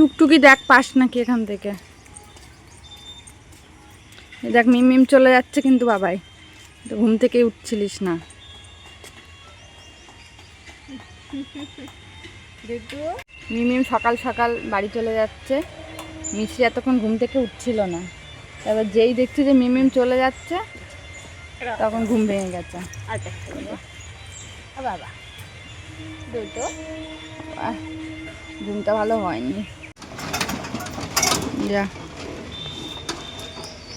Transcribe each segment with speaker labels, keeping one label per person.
Speaker 1: টুকটুকি দেখ পাস নাকি এখান থেকে। দেখ, মিম মিম চলে যাচ্ছে কিন্তু বাবাই। তো ঘুম থেকে উঠছিলিস না। মিম মিম সকাল সকাল বাড়ি চলে যাচ্ছে। মিশ্রি এতক্ষণ ঘুম থেকে উঠছিল না। এবার যেই দেখছি যে মিম মিম চলে যাচ্ছে, তখন ঘুম ভেঙে গেছে। বাবা দুটো ঘুমটা ভালো হয়নি। যা।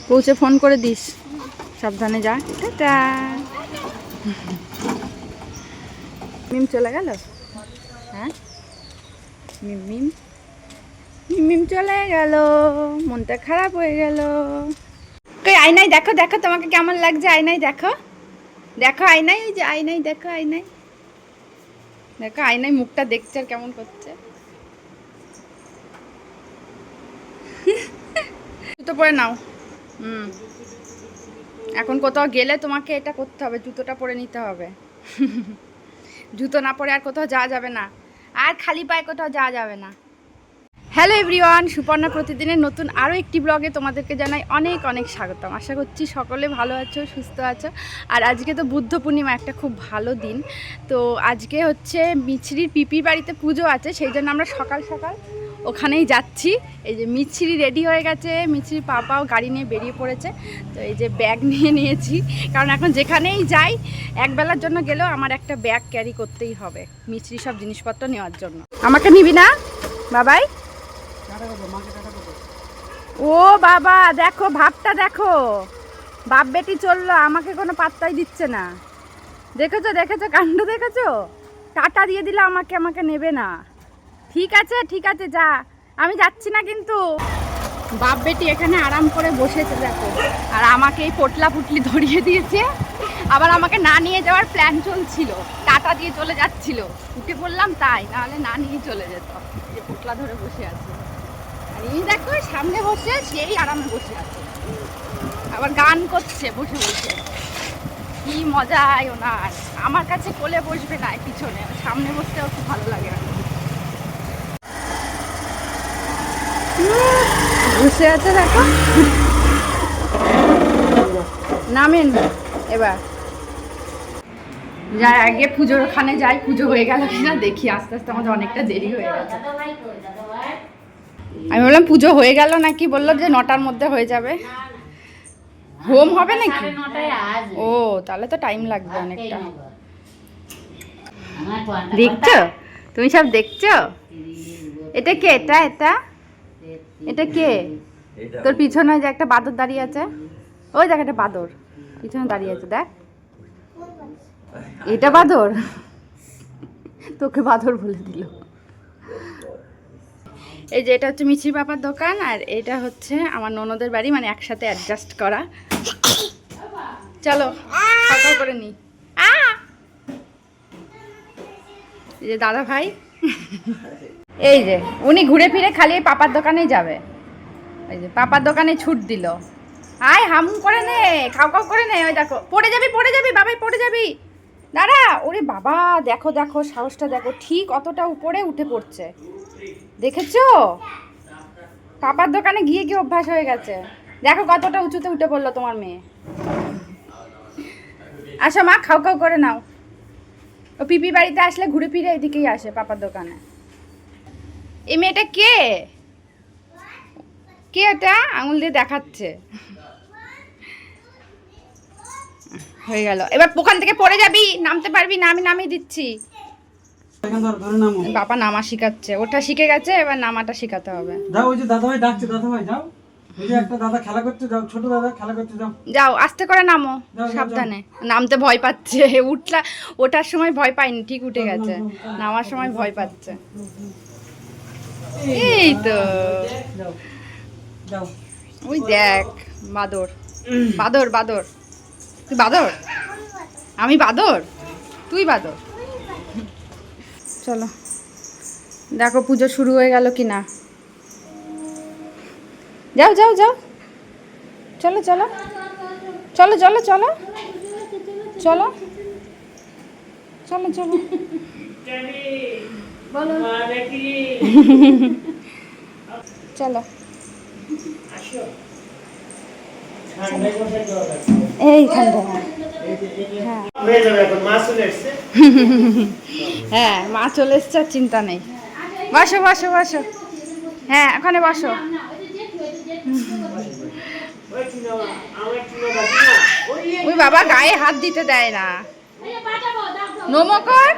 Speaker 1: পৌঁছে ফোন করে দিস। সাবধানে যা। টাটা। মিম চলে গেল? হ্যাঁ? মিম মিম। মিম চলে গেল। মনটা খারাপ হয়ে গেল। কই আয়নাই দেখো দেখো তোমাকে কেমন লাগছে? আয়নাই দেখো। দেখো আয়নাই ওই যে আয়নাই দেখো আয়নাই দেখো আয়নায় মুখটা দেখছে আর কেমন করছে। জুতো পরে নাও। হুম। এখন কোথাও গেলে তোমাকে এটা করতে হবে, জুতোটা পরে নিতে হবে। জুতো না পরে আর কোথাও যাওয়া যাবে না। আর খালি পায়ে কোথাও যাওয়া যাবে না। হ্যালো এভরিওয়ান, সুপর্ণা প্রতিদিনের নতুন আরও একটি ব্লগে তোমাদেরকে জানাই অনেক অনেক স্বাগতম। আশা করছি সকলে ভালো আছো, সুস্থ আছো। আর আজকে তো বুদ্ধ পূর্ণিমা, একটা খুব ভালো দিন। তো আজকে হচ্ছে মিছরির পিপির বাড়িতে পুজো আছে, সেই জন্য আমরা সকাল সকাল ওখানেই যাচ্ছি। এই যে মিছরি রেডি হয়ে গেছে। মিছরি পাপাও গাড়ি নিয়ে বেরিয়ে পড়েছে। তো এই যে ব্যাগ নিয়ে নিয়েছি। কারণ এখন যেখানেই যাই, একবেলার জন্য গেলেও আমার একটা ব্যাগ ক্যারি করতেই হবে। মিছরি সব জিনিসপত্র নেওয়ার জন্য। আমাকে নিবি না? বাবাই। ও বাবা, দেখো, ভাবটা দেখো। বাপ বেটি চলল, আমাকে কোনো পাত্তাই দিচ্ছে না। দেখেছ দেখেছ, কাণ্ড দেখেছ? টাটা দিয়ে দিলে, আমাকে আমাকে নেবে না। ঠিক আছে ঠিক আছে, যা। আমি যাচ্ছি না কিন্তু। বাপ বেটি এখানে আরাম করে বসেছে, দেখো। আর আমাকে এই পোটলা পুটলি ধরিয়ে দিয়েছে। আবার আমাকে না নিয়ে যাওয়ার প্ল্যান চলছিল। টাটা দিয়ে চলে যাচ্ছিল। উঠে পড়লাম তাই, নাহলে না নিয়ে চলে যেত। যে পোটলা ধরে বসে আছে। আর এই দেখো, সামনে বসে, সেই আরামে বসে আছে। আবার গান করছে, বসে বসে। কি মজায় ওনার। আমার কাছে কোলে বসবে না পিছনে। সামনে বসতেও খুব ভালো লাগে। আমার। বসে আছে দেখো। নামেন এবার। যাই আগে পুজোর ওখানে যাই পুজো হয়ে গেল কিনা দেখি আস্তে আস্তে আমাদের অনেকটা দেরি হয়ে গেছে। আমি বললাম পুজো হয়ে গেল নাকি? বলল যে নটার মধ্যে হয়ে যাবে। হোম হবে নাকি? ও তাহলে তো টাইম লাগবে অনেকটা। দেখছ? তুমি সব দেখছ? এটা কে? এটা এটা? এটা কে? তোর পিছনে যে একটা বাদর দাঁড়িয়ে আছে? ওই দেখ একটা বাদর। পিছনে দাঁড়িয়ে আছে দেখ। এটা বাদর? তোকে বাদর বলে দিল। এই যে এটা হচ্ছে মিছি বাবার দোকান আর এটা হচ্ছে আমার ননদের বাড়ি মানে একসাথে অ্যাডজাস্ট করা। চলো করে নি। যে দাদা ভাই। এই যে, উনি ঘুরে ফিরে খালি পাপার দোকানেই যাবে। এই যে, পাপার দোকানে ছুট দিল। আয়, হাম করে নে, খাও খাও করে নে, ওই দেখো, পড়ে যাবি পড়ে যাবি, বাবাই, পড়ে যাবি। দাঁড়া, ওরে বাবা, দেখো দেখো, সাহসটা দেখো, ঠিক অতটা উপরে উঠে পড়ছে। দেখেছ? পাপার দোকানে গিয়ে গিয়ে অভ্যাস হয়ে গেছে? দেখো কতটা উঁচুতে উঠে পড়ল তোমার মেয়ে। আসো মা, খাও খাও করে নাও। ও পিপি বাড়িতে আসলে ঘুরে ফিরে এদিকেই আসে পাপার দোকানে। এই মেয়েটা কে? কে এটা? আঙুল দিয়ে দেখাচ্ছে। হয়ে গেল। এবার ওখান থেকে পড়ে যাবি নামতে পারবি না আমি নামিয়ে দিচ্ছি। বাবা নামা শিখাচ্ছে ওটা শিখে গেছে এবার নামাটা শিখাতে হবে।
Speaker 2: যাও ওই যে দাদা ভাই ডাকছে দাদা ভাই যাও। ওই যে একটা দাদা খেলা করতে যাও ছোট দাদা খেলা করতে যাও।
Speaker 1: যাও আস্তে করে নামো সাবধানে। নামতে ভয় পাচ্ছে উঠলা ওঠার সময় ভয় পাইনি ঠিক উঠে গেছে। নামার সময় ভয় পাচ্ছে। এই তো ওই দেখ বাদর। বাদর বাদর। তুই বাদর? আমি বাদর? তুই বাদর? চলো। দেখো পুজো শুরু হয়ে গেল কি না যাও যাও যাও। চলো চলো। চলো চলো চলো। চলো। চলো চলো। চলো।
Speaker 3: এই
Speaker 1: ঠান্ডা।
Speaker 3: হ্যাঁ।,
Speaker 1: হ্যাঁ। মা চলে এসছে। চিন্তা নেই। বসো বসো বসো। হ্যাঁ ওখানে বসো।
Speaker 3: ওই
Speaker 1: বাবা গায়ে হাত দিতে দেয় না।
Speaker 3: নমকর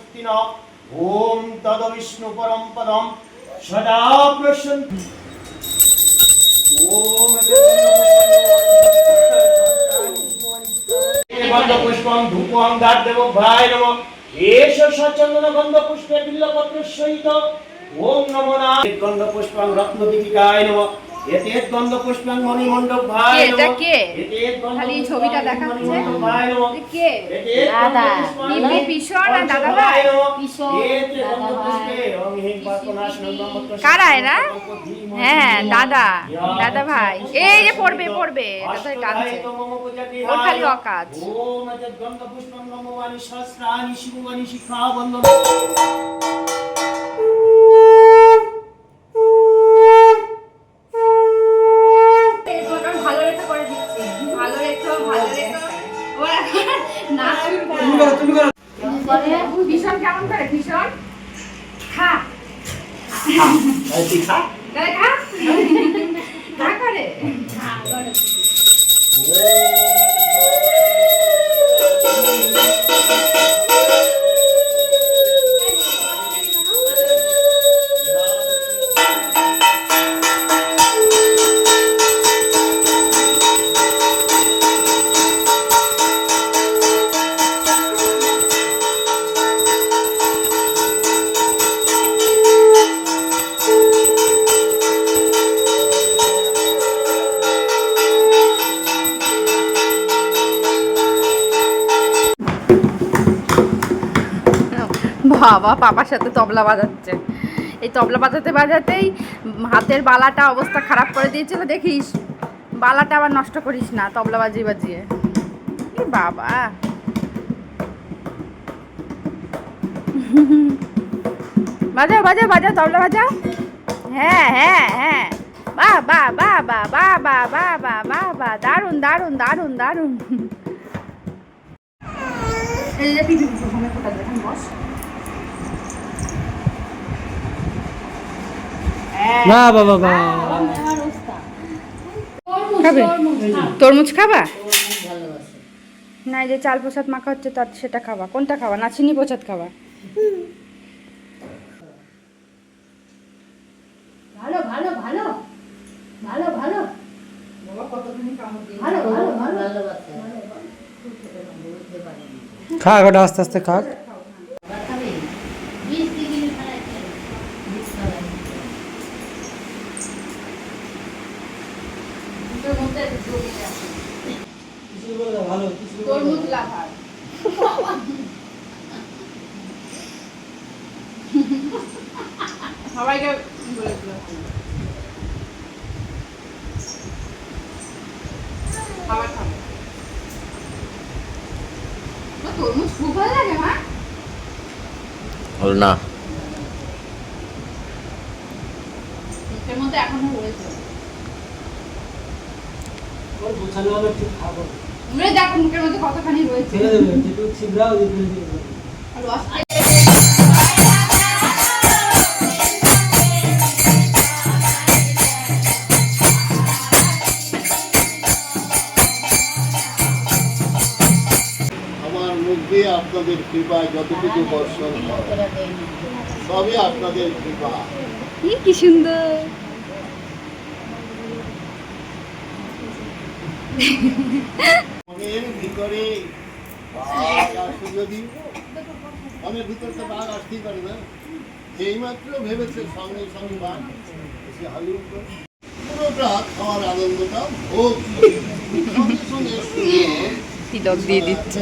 Speaker 3: স্বস্তি ন ওম তদ বিষ্ণু পরম পদম সদা প্রসন্ন। ওম গন্ধ পুষ্পম ধূপম দার দেব ভাই নম। এস সচন্দন গন্ধ পুষ্পে বিল্লপত্র সহিত ওম নমো না গন্ধ পুষ্পং রত্ন দীপিকায় নম। এতেত গন্ধ পুষ্পাং মণি মণ্ডপ
Speaker 1: ভাই এটা কে? খালি ছবিটা দেখাচ্ছে? কে?
Speaker 4: দাদা।
Speaker 1: দিব্যি পিসর না দাদা ভাই?
Speaker 3: পিসর
Speaker 1: কারা এরা? হ্যাঁ দাদা। দাদা ভাই। এই যে পড়বে পড়বে। দাদা টানছে। ওর খালি অকাজ।
Speaker 3: ওম এতেত গন্ধ পুষ্পাং নমো বাণী সহস্রাণি শিববাণী শিখা
Speaker 2: তুমি করো তুমি করো।
Speaker 1: ভীষণ কেমন করে ভীষণ? খা। করে। বাবা পাপার সাথে তবলা বাজাচ্ছে। এই তবলা বাজাতে বাজাতেই হাতের বালাটা অবস্থা খারাপ করে দিয়েছিল দেখিস। বালাটা আবার নষ্ট করিস না তবলা বাজিয়ে বাজিয়ে। বাবা। বাজাও বাজাও বাজাও, তবলা বাজাও। হ্যাঁ হ্যাঁ হ্যাঁ। বাহ বাহ বাহ বাহ বাহ বাহ বাহ বাহ বাহ বাহ দারুণ দারুণ দারুণ দারুণ। এই যে দেখেন বস।
Speaker 2: না বাবা বাবা
Speaker 1: খাবে? তরমুজ খাবা? না যে চাল প্রসাদ মাখা হচ্ছে তার সেটা খাবা। কোনটা খাবা? না চিনি প্রসাদ খাবা?
Speaker 4: ভালো ভালো ভালো। ভালো ভালো। ভালো ভালো ভালো। ভালোবাসে। বুঝতে পারিনি
Speaker 2: খাক ওটা আস্তে আস্তে খাক
Speaker 4: আবার খাবে বিশ ডিগ্রি ফেলাইছে বিশ ফেলাইছে
Speaker 2: ভালো
Speaker 1: তরমুজ লাভার সবাইকে বলেছিল খাবার খাবে। তরমুজ খুব ভালো লাগে মা।
Speaker 5: হল না।
Speaker 1: মুখের মধ্যে এখনও রয়েছে।
Speaker 2: ওর গোছানো হবে ঠিক খাব।
Speaker 1: দেখো মুখের মধ্যে কতখানি রয়েছে।
Speaker 2: ছিবড়াও
Speaker 1: রস
Speaker 6: আপনাদের কৃপায় যতটুকু বর্ষণ হয় সবই আপনাদের কৃপা।
Speaker 1: কি সুন্দর।
Speaker 6: মনের ভিতরে যদি মনের ভিতরে তো বাঘ আসতেই পারে না। এইমাত্র ভেবেছে সঙ্গে সঙ্গে বাঘ পুরোটা খাওয়ার আনন্দটা ভোগ সঙ্গে সঙ্গে
Speaker 1: তিলক দিয়ে দিচ্ছে।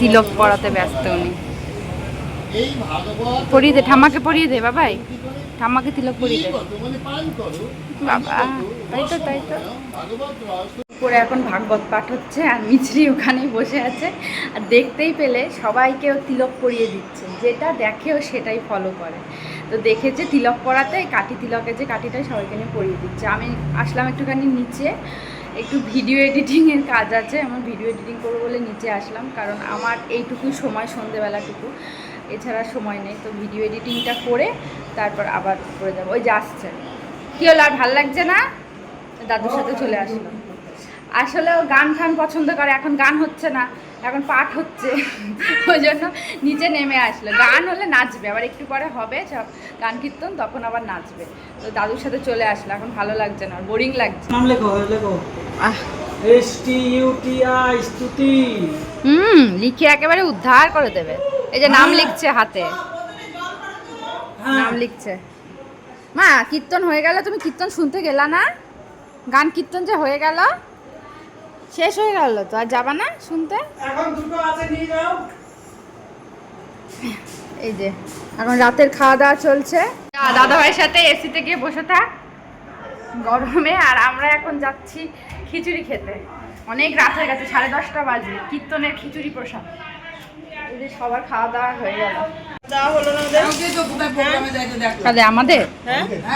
Speaker 1: তিলক পড়াতে ব্যস্ত উনি। পড়িয়ে দে ঠামাকে পড়িয়ে দে, বাবাই। ঠামাকে তিলক পড়িয়ে দে। বাবা, তাই তো তাই তো। করে এখন ভাগবত পাঠ হচ্ছে আর মিছরি ওখানেই বসে আছে। আর দেখতেই পেলে সবাইকেও তিলক পরিয়ে দিচ্ছে। যেটা দেখেও সেটাই ফলো করে। তো দেখেছে তিলক পরাতে কাটি তিলকে যে কাটিটাই সবাইকে নিয়ে পরিয়ে দিচ্ছে। আমি আসলাম একটুখানি নিচে। একটু ভিডিও এডিটিংয়ের কাজ আছে। আমার ভিডিও এডিটিং করব বলে নিচে আসলাম। কারণ আমার এইটুকুই সময় সন্ধেবেলাটুকু। এছাড়া সময় নেই। তো ভিডিও এডিটিংটা করে তারপর আবার করে যাব ওই যে আসছে। কী হলো? আর ভালো লাগছে না? দাদুর সাথে চলে আসলাম। আসলে ও গান ফান পছন্দ করে এখন গান হচ্ছে না এখন পাঠ হচ্ছে। ওই জন্য নিচে নেমে আসলো। গান হলে নাচবে আবার একটু পরে হবে সব গান কীর্তন তখন আবার নাচবে। তো দাদুর সাথে চলে আসলো এখন ভালো লাগছে না বোরিং লাগছে।
Speaker 2: নাম লেখো লেখো। S T U T I Stuti.
Speaker 1: হুম লিখে একেবারে উদ্ধার করে দেবে। এই যে নাম লিখছে হাতে।
Speaker 2: হ্যাঁ
Speaker 1: নাম লিখছে। মা কীর্তন হয়ে গেল তুমি কীর্তন শুনতে গেলা না? গান কীর্তন যে হয়ে গেল? শেষ হয়ে গেল তো আর যাবা না শুনতে?
Speaker 2: এখন দুটো আছে নিয়ে যাও।
Speaker 1: এই যে এখন রাতের খাওয়া দাওয়া চলছে। দাদা ভাইয়ের সাথে এসিতে গিয়ে বসে থাক। গরমে আর আমরা এখন যাচ্ছি খিচুড়ি খেতে। অনেক রাত হয়ে গেছে সাড়ে দশটা বাজে। কীর্তনের খিচুড়ি প্রসাদ। এই যে সবার খাওয়া দাওয়া হয়ে গেল। আমাদের?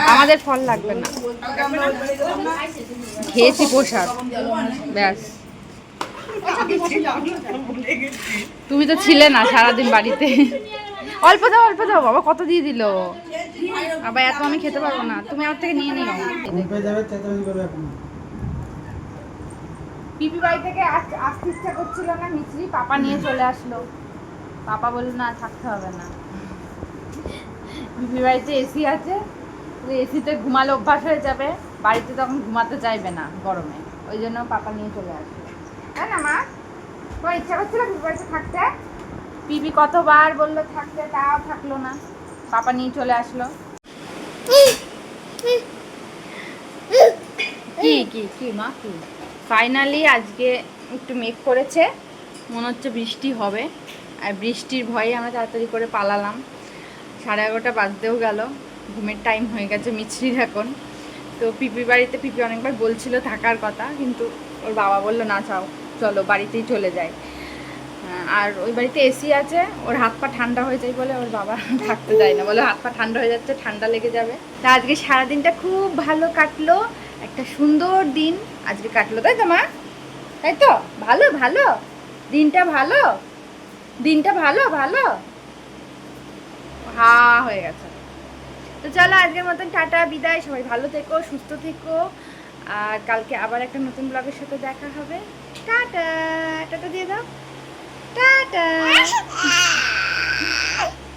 Speaker 1: আমাদের ফল লাগবে না। খেয়েছি প্রসাদ। ব্যাস। তুমি তো ছিলে না সারাদিন বাড়িতে। অল্প দাও অল্প দাও। বাবা কত দিয়ে দিল? বাবা এত আমি খেতে পারব না। তুমি আমার থেকে নিয়ে নিও। পিপি বাড়ি থেকে আস- আসতে ইচ্ছা করছিল না মিছরি পাপা নিয়ে চলে আসলো। পাপা বলল না থাকতে হবে না। পিপি বাড়িতে এসি আছে এসিতে ঘুমালে অভ্যাস হয়ে যাবে বাড়িতে তখন ঘুমাতে চাইবে না গরমে। ওই জন্য পাপা নিয়ে চলে আসবে তাই না মা? তোমার ইচ্ছা করছিল পিপি বাড়িতে থাকতে? পিপি কতবার বলল থাকতে তাও থাকল না। পাপা নিয়ে চলে আসলো। কি কি কি মা কি? ফাইনালি আজকে একটু মেঘ করেছে মনে হচ্ছে বৃষ্টি হবে। আর বৃষ্টির ভয়ে আমরা তাড়াতাড়ি করে পালালাম। সাড়ে এগারোটা বাজতেও গেল। ঘুমের টাইম হয়ে গেছে মিছরির এখন। তো পিপি বাড়িতে পিপি অনেকবার বলছিল থাকার কথা কিন্তু ওর বাবা বলল না চাও চলো বাড়িতেই চলে যাই। হ্যাঁ, আর ওই বাড়িতে এসি আছে ওর হাত পা ঠান্ডা হয়ে যায় বলে ওর বাবা থাকতে দেয় না। বলে হাত পা ঠান্ডা হয়ে যাচ্ছে ঠান্ডা লেগে যাবে। তা আজকে সারাদিনটা খুব ভালো কাটলো একটা সুন্দর দিন আজকে কাটলো। তাই তো মা? তাই তো? ভালো ভালো? দিনটা ভালো? দিনটা ভালো ভালো? হা হ্যাঁ, হয়ে গেছে। তো চলো আজকের মতন টাটা বিদায়। সবাই ভালো থেকো সুস্থ থেকো। আর কালকে আবার একটা নতুন ব্লগের সাথে দেখা হবে। টাটা টাটা দিয়ে দাও। টাটা।